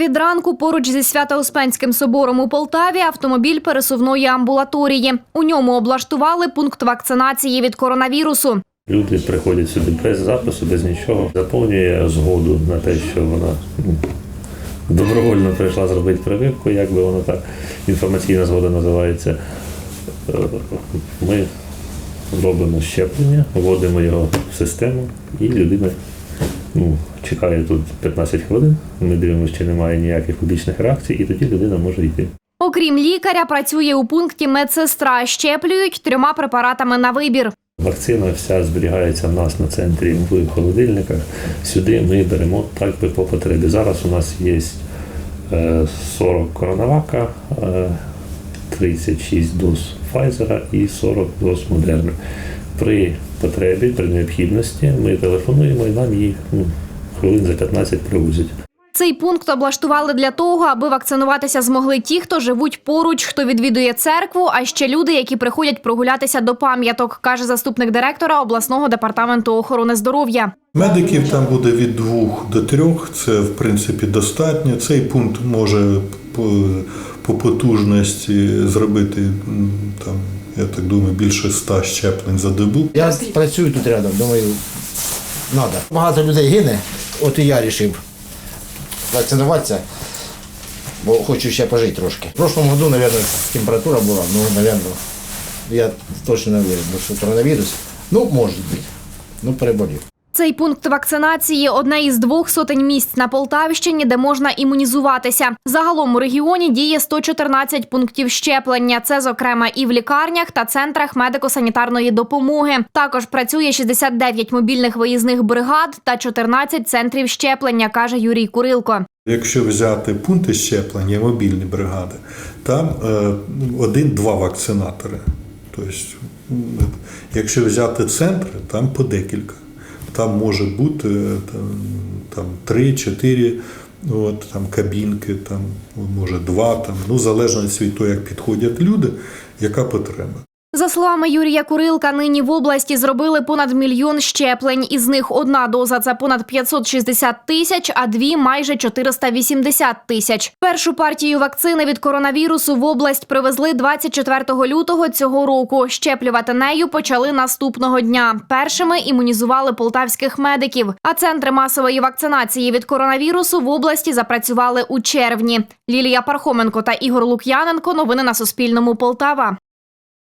Від ранку поруч зі Свято-Успенським собором у Полтаві автомобіль пересувної амбулаторії. У ньому облаштували пункт вакцинації від коронавірусу. Люди приходять сюди без запису, без нічого. Заповнює згоду на те, що вона ну, добровольно прийшла зробити прививку, як би воно так інформаційна згода називається. Е, Ми робимо щеплення, вводимо його в систему, і людина ну, чекає тут 15 хвилин. Ми дивимося, чи немає ніяких побічних реакцій, і тоді людина може йти. Окрім лікаря, працює у пункті медсестра. Щеплюють трьома препаратами на вибір. Вакцина вся зберігається в нас на центрі в холодильниках. Сюди ми беремо так би по потребі. Зараз у нас є е, 40 коронавака, е, 36 доз Pfizer і 40 доз Moderna. При потребі, при необхідності ми телефонуємо і нам їх ну, хвилин за 15 привозять. Цей пункт облаштували для того, аби вакцинуватися змогли ті, хто живуть поруч, хто відвідує церкву, а ще люди, які приходять прогулятися до пам'яток, каже заступник директора обласного департаменту охорони здоров'я. Медиків там буде від двох до трьох. Це в принципі достатньо. Цей пункт може по, по потужності зробити там, я так думаю, більше ста щеплень за добу. Я працюю тут рядом, думаю, треба. Багато людей гине, от і я вирішив вакцинуватися, бо хочу ще пожити трошки. В прошлому году, мабуть, температура була, ну, мабуть, я точно не вірю, що коронавірус, ну, може бути, ну, переболів. Цей пункт вакцинації одне із двох сотень місць на Полтавщині, де можна імунізуватися. Загалом у регіоні діє 114 пунктів щеплення. Це, зокрема, і в лікарнях та центрах медико-санітарної допомоги. Також працює 69 мобільних виїзних бригад та 14 центрів щеплення, каже Юрій Курилко. Якщо взяти пункти щеплення, мобільні бригади, там е, один-два вакцинатори. Тобто, якщо взяти центри, там по декілька. Там може бути е, там, 3-4 от, там, кабінки, там, може два, там, ну, залежно від того, як підходять люди, яка потреба. За словами Юрія Курилка, нині в області зробили понад мільйон щеплень. Із них одна доза це понад 560 тисяч, а дві майже 480 тисяч. Першу партію вакцини від коронавірусу в область привезли 24 лютого цього року. Щеплювати нею почали наступного дня. Першими імунізували полтавських медиків. А центри масової вакцинації від коронавірусу в області запрацювали у червні. Лілія Пархоменко та Ігор Лук'яненко. Новини на Суспільному. Полтава.